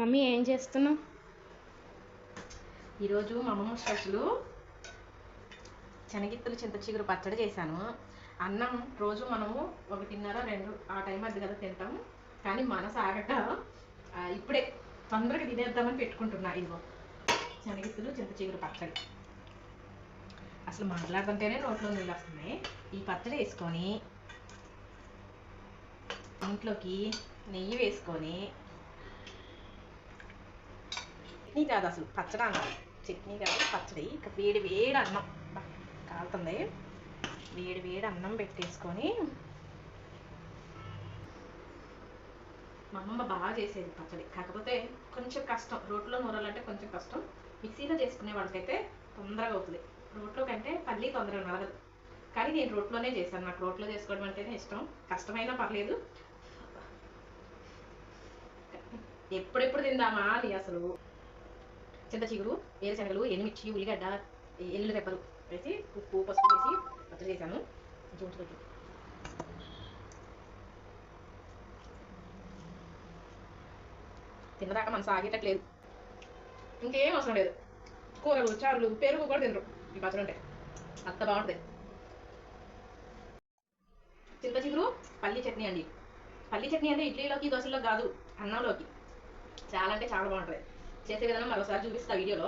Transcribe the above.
Mummy ఏం చేస్తున్నావు? ఈరోజు మా అమ్మమ్మ స్పెషల్. శనగిత్తలు చింత చిగురు పచ్చడి చేశాను. అన్నం రోజు మనము ఒకటిన్నర రెండు ఆ టైం అది కదా తింటాం కానీ మనసు ఆగక ఇప్పుడే తొందరగా తినేద్దామని పెట్టుకుంటున్నా. ఇదిగో శనగిత్తులు చింత చిగురు పచ్చడి. అసలు మాట్లాడుతుంటేనే నోట్లో నీళ్ళు వస్తున్నాయి. ఈ పచ్చడి వేసుకొని ఇంట్లోకి నెయ్యి వేసుకొని చట్నీ కాదు అసలు పచ్చడి. అన్నం చట్నీ కాదు పచ్చడి ఇక వేడి వేడి అన్నం. కాలుతుంది. వేడి వేడి అన్నం పెట్టేసుకొని మా అమ్మమ్మ బాగా చేసేది పచ్చడి. కాకపోతే కొంచెం కష్టం. రోట్లో నూరాలంటే కొంచెం కష్టం. మిక్సీలో చేసుకునే వాళ్ళకైతే తొందరగా అవుతుంది. రోట్లో కంటే పల్లి తొందరగా నలగదు. కానీ నేను రోట్లోనే చేశాను. నాకు రోట్లో చేసుకోవడం అంటేనే ఇష్టం. కష్టమైనా పర్లేదు. ఎప్పుడెప్పుడు తిందామా అని అసలు చింత చిగురు వేరుశనగలు ఎనిమిర్చి ఉల్లిగడ్డ ఎల్లు రెప్పలు వేసి ఉప్పు పసుపు వేసి పచ్చడి చేశాను. చూసుకోవచ్చు తిన్నదాకా మనసు ఆగేటట్లేదు. ఇంకేం అవసరం లేదు. కూరలు చారులు పెరుగు కూడా తినరు. ఈ పచ్చడి ఉంటే అంత బాగుంటుంది. చింత చిగురు పల్లి చట్నీ అండి. పల్లి చట్నీ అంటే ఇడ్లీలోకి దోశలోకి కాదు అన్నంలోకి. చాలా అంటే చాలా బాగుంటుంది. చేసే విధానం మరోసారి చూపిస్తా వీడియోలో